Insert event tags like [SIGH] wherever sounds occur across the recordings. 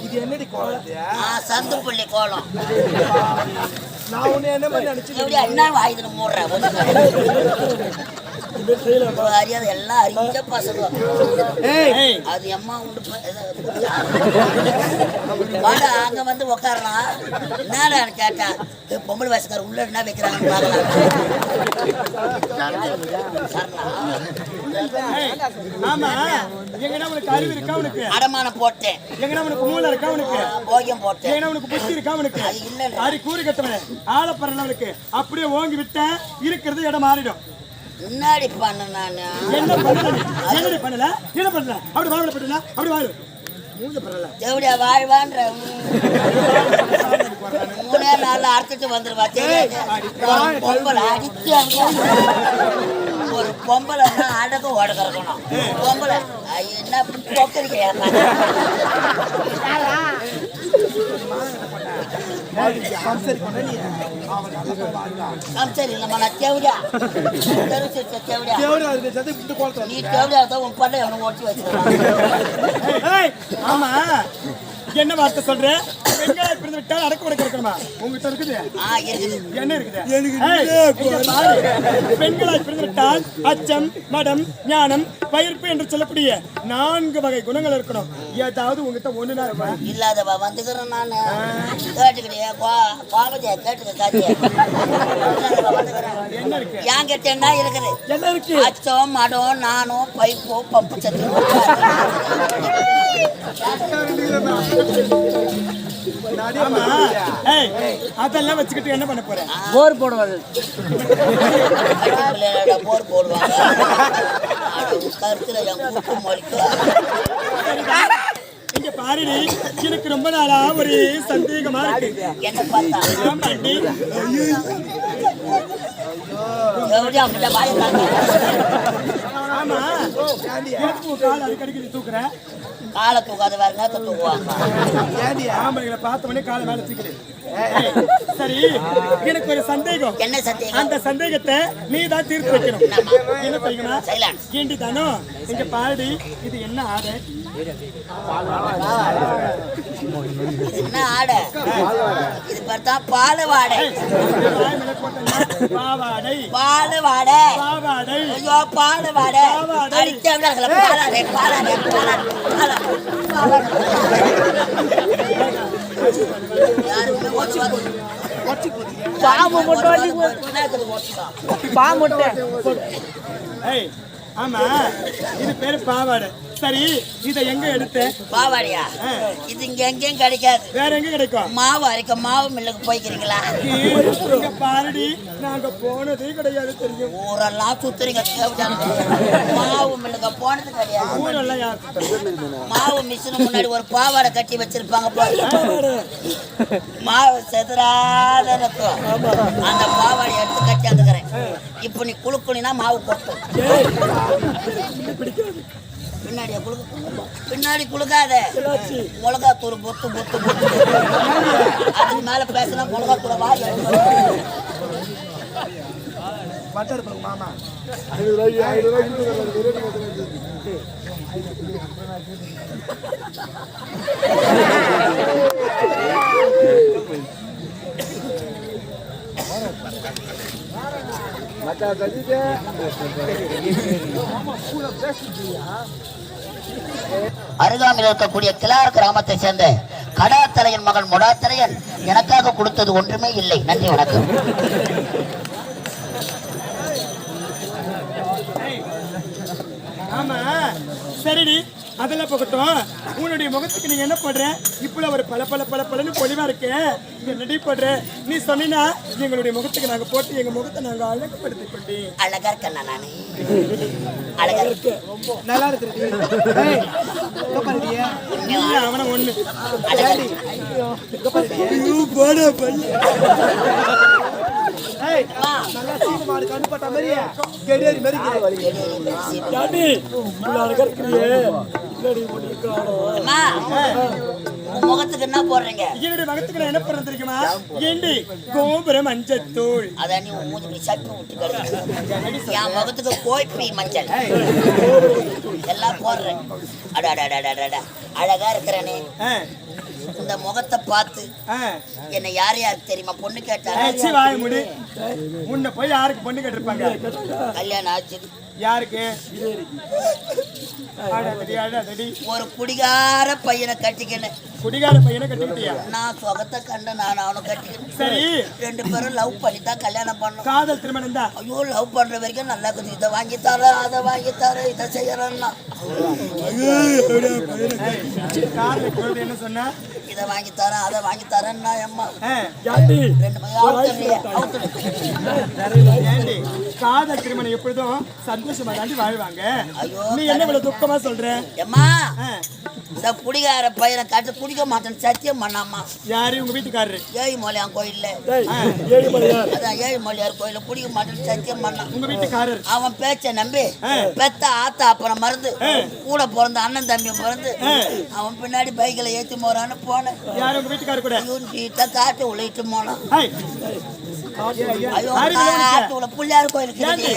இது என்னடி ஆ, சந்து புள்ளி கோலம். நான் உன்னை என்ன மாதிரி நினைச்சு என்ன வாயுதுல மூடுற அறியாத எல்லாம் அறிஞ்ச பசங்க அது அம்மா உண்டு வாடா அங்க வந்து உக்காரலாம். என்னடா கேட்டா? "ஏய், பொம்பளை வயசுக்கார உள்ள என்ன உனக்கு அடமானம் போட்டேன். மூளை இருக்கா உனக்கு? போகியம் போட்டேன். உனக்கு புத்தி இருக்கா உனக்கு? இல்ல அரி கூறு கட்டவனே. ஆளப்பறல அவனுக்கு அப்படியே ஓங்கி விட்ட இருக்கிறது இடம் மாறிடும். முன்னாடி பண்ண நானு. என்ன பண்ணல? நீ? என்னடி பண்ணல? என்ன பண்ணல? அப்படி வாழ பண்ணல அப்படி வாழு தேவடியா வாழ்வான்ற? மூணே நாள்ல அறுத்துட்டு வந்துருவா தெரியாது ஒரு பொம்பளை அடிச்சு அங்க ஒரு பொம்பளை அடக்க பொம்பளை ஐயோ, என்ன பொக்கரிக்கையா சரி பண்ண நான் தேவடியா தெரிச்சு நீ தான் உன் பண்ண எவனை ஓட்டி ஆமா. என்ன வார்த்தை சொல்றேன் வெங்காயம் பிறந்து விட்டா அடக்க உடக்க இருக்கணுமா? உங்ககிட்ட இருக்குது? ஆ இருக்குது. என்ன இருக்குது? பாரு. பெண்களாய் பிறந்து விட்டால் அச்சம் மடம் ஞானம் பயிர்ப்பு என்று சொல்லக்கூடிய நான்கு வகை குணங்கள் இருக்கணும். ஏதாவது உங்ககிட்ட ஒண்ணுனா இருப்பா இல்லாதவா? வந்துக்கிறேன் நானு. கேட்டுக்கிட்டே கோமதியா கேட்டுக்க என்ன இருக்கு? ஏன் கேட்டேன்னா இருக்குது? என்ன இருக்கு? அச்சம் மடம் நானும் பைப்போ பம்பு சத்து. அதெல்லாம் வச்சுக்கிட்டு என்ன பண்ண போற? போர் போடுவாங்க போர் போடுவாங்க. கருத்துல என் கூட்டு மொழிக்கும் இங்க பாருடி எனக்கு ரொம்ப நாளா ஒரு சந்தேகமா இருக்கு. என்ன பார்த்தா? ஆமாண்டி ஆமா கால் அடிக்கடிக்கு நீ தூக்குற. காலை தூக்காத வேற நேரத்தை தூக்குவாங்க. ஆம்பளைங்களை பார்த்த உடனே காலை மேல தூக்கிறேன் சரி எனக்கு ஒரு சந்தேகம். என்ன சத்தியம் அந்த சந்தேகத்தை நீ தான் தீர்த்து வைக்கணும். என்ன தெரியுமா ஏண்டி தானோ இங்க பாருடி இது என்ன ஆடை? என்ன ஆடை? இது பார்த்தா பால் வாடை வாய் மேல போட்டேன்னா பாவாடை பால் வாடை பாவாடை ஐயோ பால் வாடை பாவாடை. அடிச்ச விடாதுல பாலாடை பாலாடை பாலாடை யாருமே ஓச்சு வந்து பாம்பு மட்டும். பாம்பு ஆமா. இது பேரு பாவாடை. சரி இதை எங்க எடுத்த? பாவாடியா இது இங்க எங்கேயும் கிடைக்காது. வேற எங்க கிடைக்கும்? மாவு அரைக்க மாவு மில்லுக்கு போய்க்கிறீங்களா? இங்க பாருடி நாங்க போனதே கிடையாது தெரியும். ஊரெல்லாம் சுத்துறீங்க மாவு மில்லுக்கு போனது கிடையாது. ஊரெல்லாம் யார்? மாவு மிஷின் முன்னாடி ஒரு பாவாடை கட்டி வச்சிருப்பாங்க. மாவு செதுறாத இருக்கும் அந்த பாவாடை எடுத்து கட்டி வந்துக்கிறேன் இப்போ நீ குளுக்குனா மாவு கொட்டும். பின்னாடியா குளுக்க பின்னாடி குளுக்காத. மிளகா தூள் பொத்து பொத்து பொத்து. அதுக்கு மேல பேசினா மிளகா தூளை வாய் பட்டர் [LAUGHS] பழம் மாமா அருகாமையில் இருக்கக்கூடிய கிளார் கிராமத்தை சேர்ந்த கடாத்தலையன் மகன் முடாத்தலையன் எனக்காக கொடுத்தது ஒன்றுமே இல்லை. நன்றி வணக்கம். ஆமா. சரிடி. அதெல்லாம் போகட்டும். உன்னுடைய முகத்துக்கு நீங்க என்ன பண்ற இப்படி ஒரு பல பல பல பலன்னு பொலிவா இருக்கு. நீ என்னடி பண்ற நீ சொன்னீங்கன்னா எங்களுடைய முகத்துக்கு நாங்க போட்டு எங்க முகத்தை நாங்க அழகுபடுத்திக் கொண்டு அழகா இருக்கேன் நானு. அழகா இருக்கு. நல்லா இருக்கு. அவன ஒண்ணு. போடா, பையன். ஏய், நல்லா சீனு மாடு கண்ணு பட்ட மாதிரி கெடியாரி மாதிரி முகத்துக்கு என்ன போடுறீங்க? என்னுடைய மகத்துக்கு நான் என்ன தெரியுமா? ஏண்டி மஞ்சத்தூள். அதான் நீ மூஞ்சி இப்படி சட்டு விட்டு கிடக்கு என் முகத்துக்கு கோய்பி மஞ்சள். எல்லாம் போடுறேன். அட அட அட அட, அட. அழகா இருக்கிறனே இந்த முகத்தை பார்த்து. என்னை யார் யாருக்கு தெரியுமா? பொண்ணு கேட்டாங்க முன்ன போய் யாருக்கு பொண்ணு கேட்டிருப்பாங்க? கல்யாணம் ஆச்சு யாருக்கு. ஒரு குடிகார பையனை கட்டிக்கினேன். குடிகார பையனை கட்டிக்கிட்டியா? நான் சுகத்தை கண்டு நான் அவனை கட்டிக்கினேன். சரி. ரெண்டு பேரும் லவ் பண்ணி தான் கல்யாணம் பண்ணோம் காதல் திருமணம் தான். ஐயோ லவ் பண்ற வரைக்கும் நல்லா இருக்குது. இதை வாங்கி தர அதை வாங்கி தர இதை செய்யறேன்னா. என்ன சொன்னா? இதை வாங்கி தரேன் அதை வாங்கி தரேன்னா அம்மா ரெண்டு மணி காதல் திருமணம் எப்பொழுதும் சந்தோஷமா தாண்டி வாழ்வாங்க. நீ என்ன இவ்வளவு துக்கமா சொல்ற? எம்மா ஆ, இந்த குடிகார பையனை கட்டு குடிக்க மாட்டேன்னு சத்தியம் பண்ணாமா? யாரு? உங்க வீட்டுக்காரரு. ஏழு மலையான் கோயில்ல அதான் ஏழு மலையார் கோயில்ல குடிக்க மாட்டேன்னு சத்தியம் பண்ணான். உங்க வீட்டுக்காரர். அவன் பேச்ச நம்பி பெத்த ஆத்தா அப்புறம் மறந்து கூட பிறந்த அண்ணன் தம்பி பிறந்து அவன் பின்னாடி பைக்கில் ஏற்றி போறான்னு போனேன். யாரு உங்க வீட்டுக்காரர் கூட? காட்டு உள்ளிட்டு போனான். பிள்ளையார் கோயிலுக்கு ஏண்டி,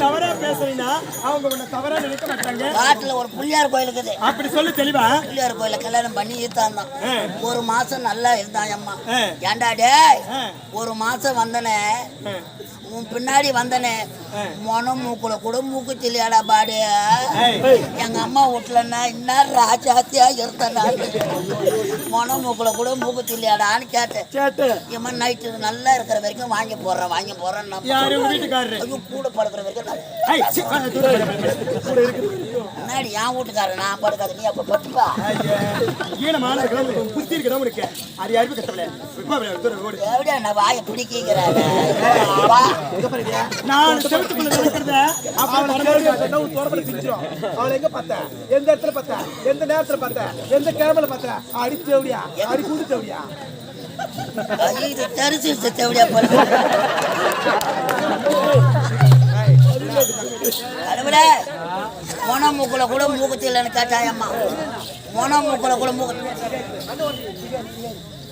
தவறா பேசுறீங்கன்னா அவங்க உன்னை தவறா நினைக்க மாட்டாங்க. காட்டுல ஒரு பிள்ளையார் கோயில் இருக்குது அப்படி சொல்லு தெளிவா. பிள்ளையார் கோயில கல்யாணம் பண்ணி ஈத்தான் ஆ. ஒரு மாசம் நல்லா இருந்தான் அம்மா டேய்? ஆ. ஒரு மாசம் வந்தனே. உன் பின்னாடி வந்தனே. மொனம் மூக்குல கூட மூக்கு தெரியாடா பாடு. ஏய். எங்க அம்மா வீட்டுலன்னா இன்னும் ராஜாத்தியா இருந்தேன் மொனம் மூக்குல கூட மூக்கு தெரியாடான்னு கேட்டேன். ஏமா நைட்டு நல்லா இருக்கிற வரைக்கும் வாங்கி போடுறேன் வாங்கி போடுறேன் வீட்டுக்காரரு? கூட படுக்கிற வரைக்கும். முன்னாடி என் வீட்டுக்காரன் நான் படுக்காத நீ அப்ப பட்டுப்பா. ஈனமான புத்தி உனக்கு. அது யாருமே கட்டல. எப்படியா நான் வாயை பிடிக்கிறாரு வா. நான் செவத்துக்குள்ள நடக்கிறத அப்புறம் படம் அவளை எங்க பார்த்த? எந்த இடத்துல பார்த்த? எந்த நேரத்துல பார்த்த? எந்த கிழமையில பார்த்த? அடி தேவடியா? அடி கூண்டு தேவடியா? ஐயோ, இது தெரிச்சு போல. மொன மூக்குல கூட மூக்குத்தி இல்லைன்னு கேட்டாயம்மா மொன மூக்குல கூட மூக்கு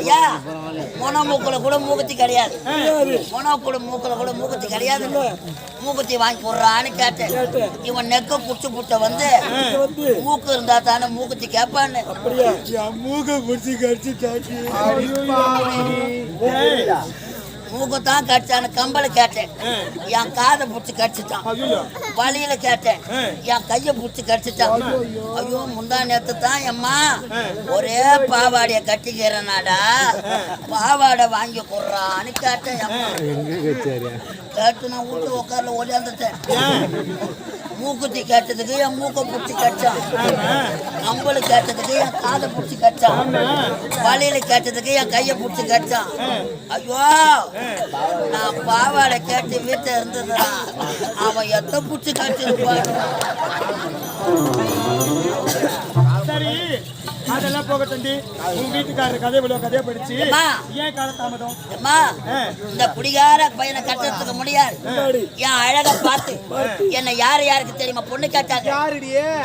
ஐயா மொனமூக்குல கூட மூக்குத்தி கிடையாது. மொனோக்குள்ள மூக்குல கூட மூக்குத்தி கிடையாது. மூக்குத்தி வாங்கி போடுறான்னு கேட்டேன். இவன் நெக்க புடிச்சு புட்ட வந்து மூக்கு இருந்தா தானே மூக்குத்தி கேட்பான்னு. மூக்க பிடிச்சி கடிச்சு மூக்கத்தான் கடிச்சான்னு கம்பளை கேட்டேன். என் காதை புடிச்சு கடிச்சிட்டான். வழியில கேட்டேன். என் கைய புடிச்சு கடிச்சிட்டான். ஐயோ முந்தா நேத்து தான் எம்மா ஒரே பாவாடைய கட்டிக்கிறனாடா. பாவாடை வாங்கி கொடுறான்னு கேட்டேன் கேட்டு நான் வீட்டு உட்கார்ல ஓடியாந்துட்டேன். மூக்குத்தி கேட்டதுக்கு என் மூக்க பிடிச்சி கடிச்சான். கம்பளு கேட்டதுக்கு என் காதை பிடிச்சி கட்டான் வலையில கேட்டதுக்கு என் கையை பிடிச்சி கடிச்சான். ஐயோ நான் பாவாடை கேட்டு வீட்டில் இருந்ததுடா. அவன் எத்த பிடிச்சி கட்டிருப்பான் அதெல்லாம் போகட்டுண்டி உன் வீட்டுக்காரர் கதை இவ்வளவு கதையை படிச்சு. ஏன் கால தாமதம்? அம்மா இந்த குடிகார பையனை கட்டுறதுக்கு முடியாது. என் அழக பார்த்து. என்ன யாரு யாருக்கு தெரியுமா? பொண்ணு கேட்டாங்க.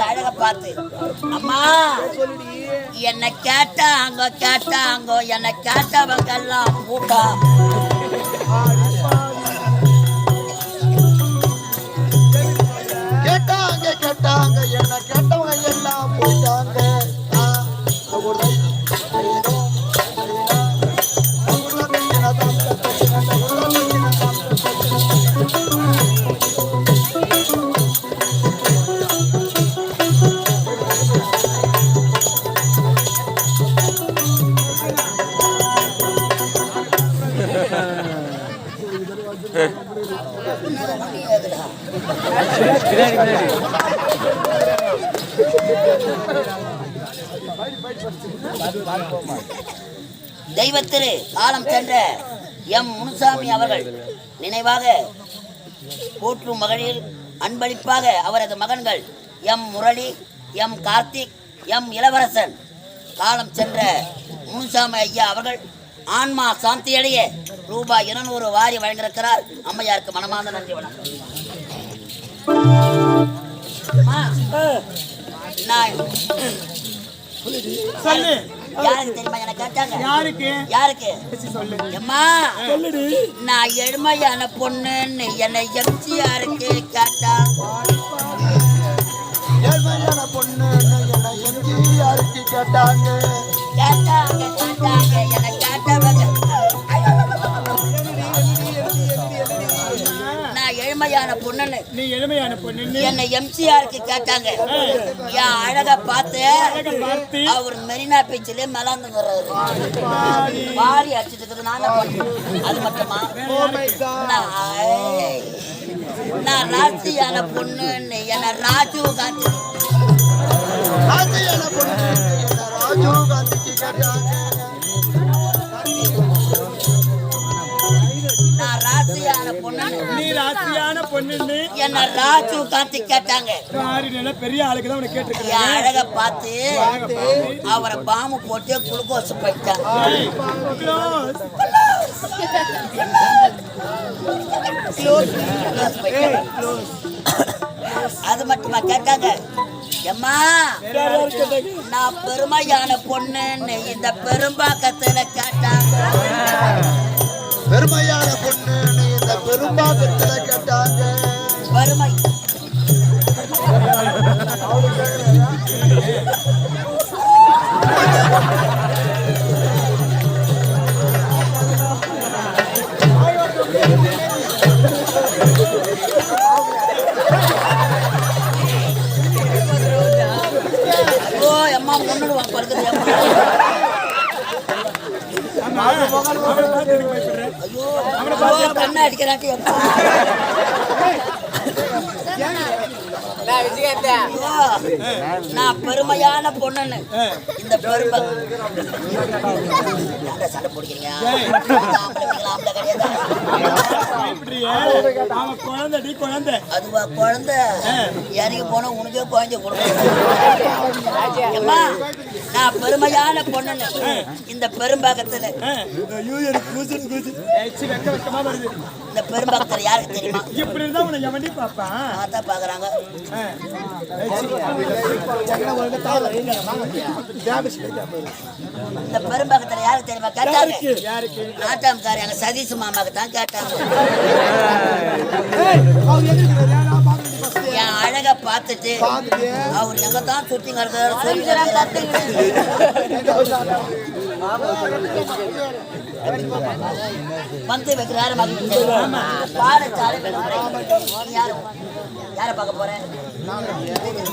அழக பார்த்து. அம்மா என்ன கேட்டாங்க கேட்டாங்க என்ன கேட்டவங்க எல்லாம் கூட்டா தெய்வத்திரு காலம் சென்ற எம் முனுசாமி அவர்கள் நினைவாக போற்றும் மகளிர் அன்பளிப்பாக அவரது மகன்கள் M Murali M Karthik M Ilavarasan காலம் சென்ற முனுசாமி ஐயா அவர்கள் ஆன்மா சாந்தியடைய ரூபாய் இருநூறு வாரி வழங்கியிருக்கிறார். அம்மையாருக்கு மனமார்ந்த நன்றி வணக்கம். அம்மா, நான் சொல்லு. யாருக்கு தெரியுமா எனக்கு கேட்டாங்க? யாருக்கு? யாருக்கு? பேசி சொல்லு. அம்மா சொல்லுடி. நான் எளிமையான பொண்ணுன்னு என்னை எம்ஜிஆருக்கு கேட்டா. ஏழ்மையான பொண்ணு என்ன எம்ஜிஆருக்கு கேட்டாங்க. கேட்டாங்க கேட்டாங்க என்னை கேட்டவங்க. எளிமையான பொண்ணுன்னு. நீ எளிமையான பொண்ணு என்னை எம்ஜிஆருக்கு கேட்டாங்க. என் அழக பார்த்து அவர் மெரினா பீச்சிலே மலாந்துங்கிறாரு பாரி அடிச்சிட்டு இருக்குது நான் அது மட்டுமா? நான். ராசியான பொண்ணுன்னு. என்ன ராஜீவ் காந்தி ராஜையான பொண்ணு என்ன ராஜீவ் காந்திக்கு கேட்டாங்க. ராசியான பொண்ணுன்னு என்ன ராஜீவ் காந்தி கேட்டாங்க. யாரு நல்ல பெரிய ஆளுக்கு தான் உனக்கு என் கேட்டிருக்கிறேன் அழக பார்த்து. அவரை பாம்பு போட்டு குளுக்கோஸ் போயிட்டாங்க. அது மட்டுமா கேட்டாங்க. எம்மா நான் பெருமையான பொண்ணுன்னு இந்த பெரும்பாக்கத்துல கேட்டாங்க. பெருமையான பொண்ணு பெரும்பாக்கத்துல கேட்டாங்க பெருமை ஐயோ அம்மா முன்னோடு வாங்க படுக்குது அம்மா ஐயோ ஐயோ, கண்ணை அடிக்கிறாட்டி நான் பெருமையான பொண்ணுன்னு. இந்த பெருமை. சண்டை குழந்தை அதுவா குழந்தை. இறங்கி போனா உனக்கே குழந்தை அம்மா நான் பெருமையான பொண்ணுன்னு. இந்த பெரும்பாக்கத்துல. இந்த பெரும்பாக்கத்துல யாருக்கு தெரியுமா? இப்படி இருந்தா உன்னை எவன்டி பாப்பான் பார்த்தா பாக்குறாங்க. இந்த பெரும்பாக்கத்துல யாருக்கு தெரியுமா? கேட்டாங்க. யாருக்கு? நாட்டாம்காரி எங்க சதீஷ் மாமாக்கு தான் கேட்டாங்க. அழக பார்த்துட்டு அவர் எங்க தான் சுத்தி கிடக்கிறாரு சொல்லி வந்து வைக்கிறாரு பாடச்சாலை யார? யார பார்க்க போறேன்.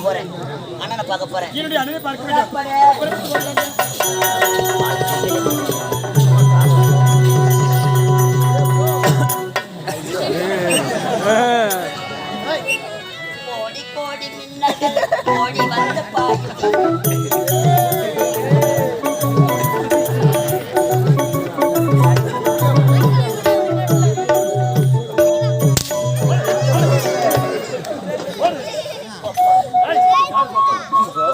போறேன். அண்ணனை பார்க்க போறேன் என்னுடைய [LAUGHS]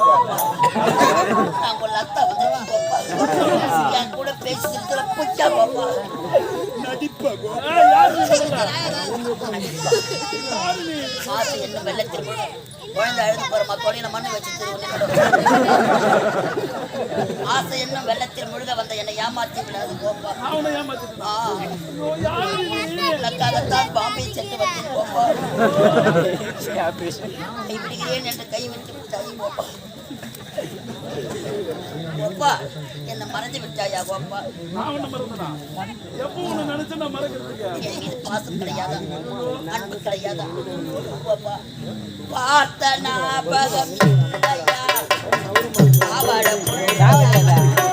பாயும் நான் உங்க லத்தா வந்து என் கூட பேசிட்டு புச்சா பாப்பா ஆசை என்ன வெள்ளத்தில் குழந்தை அழுது போற மக்களோட நான் மண்ணு வச்சு திருவண்ணு ஆசை என்ன வெள்ளத்தில் முழுக வந்த என்னை ஏமாத்தி விடாது போப்பா. உனக்காகத்தான் பாம்பே சென்று வந்தேன் போப்பா இப்படிகிறேன் என்று கை விட்டு மறந்து விட்டாயா போப்பா பாசம் கிடையாதா? அன்பு கிடையாதா பார்த்த ஞாபகம் இல்லையா